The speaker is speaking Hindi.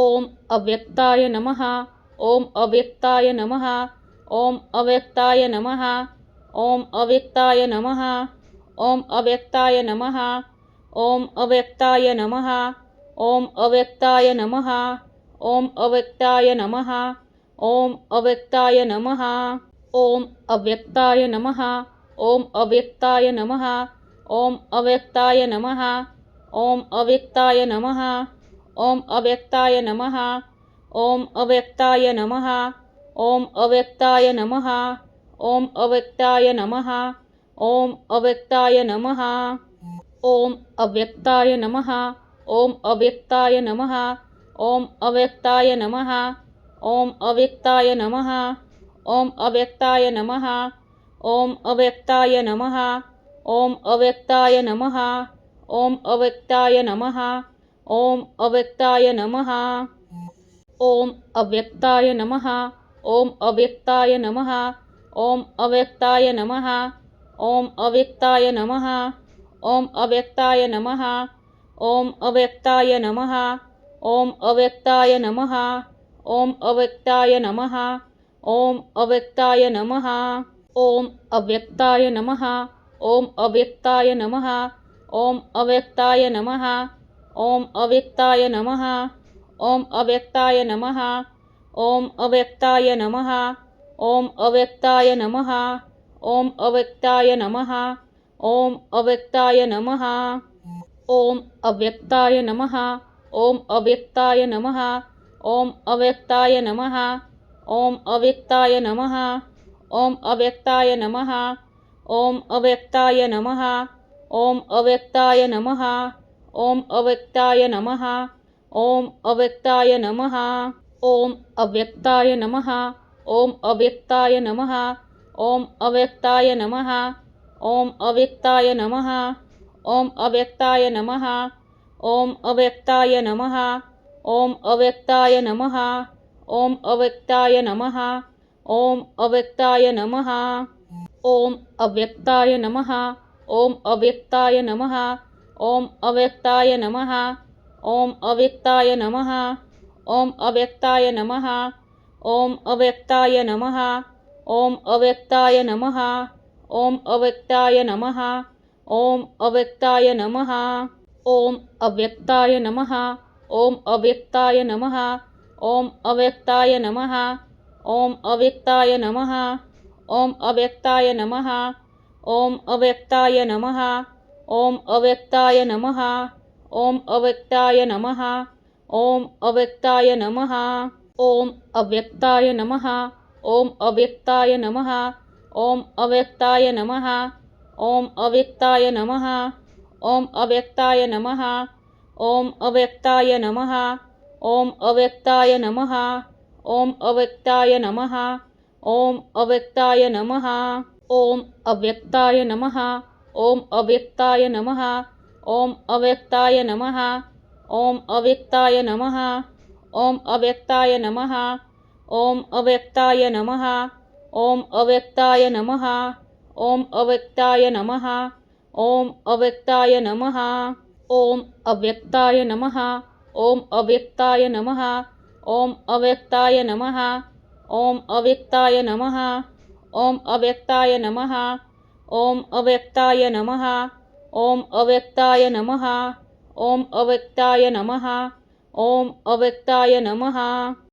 ओम अव्यक्ताय नमः ओम अव्यक्ताय नमः ओम अव्यक्ताय नमः ओम अव्यक्ताय नमः ओम अव्यक्ताय नमः ओम अव्यक्ताय नमः ओम अव्यक्ताय नमः ओम अव्यक्ताय नमः ओम अव्यक्ताय नमः ओम अव्यक्ताय नमः ओम अव्यक्ताय नमः ओम अव्यक्ताय नमः ओम अव्यक्ताय नमः ओम अव्यक्ताय नमः ॐ अव्यक्ताय नमः ॐ अव्यक्ताय नमः ॐ अव्यक्ताय नमः ॐ अव्यक्ताय नमः ॐ अव्यक्ताय नमः ॐ अव्यक्ताय नमः ॐ अव्यक्ताय नमः ॐ अव्यक्ताय नमः ॐ अव्यक्ताय नमः ॐ अव्यक्ताय नमः ॐ अव्यक्ताय नमः ॐ अव्यक्ताय नमः ओम अव्यक्ताय नमः ओम अव्यक्ताय नमः ओम अव्यक्ताय नमः ओम अव्यक्ताय नमः ओम अव्यक्ताय नमः ओम अव्यक्ताय नमः ओम अव्यक्ताय नमः ओम अव्यक्ताय नमः ओम अव्यक्ताय नमः ओम अव्यक्ताय नमः ओम अव्यक्ताय नमः ओम अव्यक्ताय नमः ओम अव्यक्ताय नमः ओम अव्यक्ताय नमः ॐ अव्यक्ताय नमः ॐ अव्यक्ताय नमः ॐ अव्यक्ताय नमः ॐ अव्यक्ताय नमः ॐ अव्यक्ताय नमः ॐ अव्यक्ताय नमः ॐ अव्यक्ताय नमः ॐ अव्यक्ताय नमः ॐ अव्यक्ताय नमः ॐ अव्यक्ताय नमः ॐ अव्यक्ताय नमः ॐ अव्यक्ताय नमः ओम अव्यक्ताय नम ॐ अव्यक्ताय नमः ॐ अव्यक्ताय नम ॐ अव्यक्ताय नम ॐ अव्यक्ताय नम ॐ अव्यक्ताय नमः ॐ अव्यक्ताय नम ॐ अव्यक्ताय नमः ॐ अव्यक्ताय नमः ॐ अव्यक्ताय नमः ॐ अव्यक्ताय नम ॐ अव्यक्ताय नमः ॐ अव्यक्ताय नमः ओम अव्यक्ताय नमः ओम अव्यक्ताय नमः ओम अव्यक्ताय नमः ओम अव्यक्ताय नमः ओम अव्यक्ताय नमः ओम अव्यक्ताय नमः ओम अव्यक्ताय नमः ओम अव्यक्ताय नमः ओम अव्यक्ताय नमः ओम अव्यक्ताय नमः ओम अव्यक्ताय नमः ओम अव्यक्ताय नमः ओम अव्यक्ताय नमः ओम अव्यक्ताय नमः ॐ अव्यक्ताय नमः ॐ अव्यक्ताय नमः ॐ अव्यक्ताय नमः ॐ अव्यक्ताय नमः ॐ अव्यक्ताय नमः ॐ अव्यक्ताय नमः ॐ अव्यक्ताय नमः ॐ अव्यक्ताय नमः ॐ अव्यक्ताय नमः ॐ अव्यक्ताय नमः ॐ अव्यक्ताय नमः ॐ अव्यक्ताय नमः ओम अव्यक्ताय नमः ॐ अव्यक्ताय नमः ॐ अव्यक्ताय नमः ॐ अव्यक्ताय नमः ॐ अव्यक्ताय नमः ॐ अव्यक्ताय नमः ॐ अव्यक्ताय नमः ॐ अव्यक्ताय नमः ॐ अव्यक्ताय नमः ॐ अव्यक्ताय नमः ॐ अव्यक्ताय नमः ॐ अव्यक्ताय नमः ॐ अव्यक्ताय नमः ओम अव्यक्ताय नमः। ओम अव्यक्ताय नमः। ओम अव्यक्ताय नमः। ओम अव्यक्ताय नमः।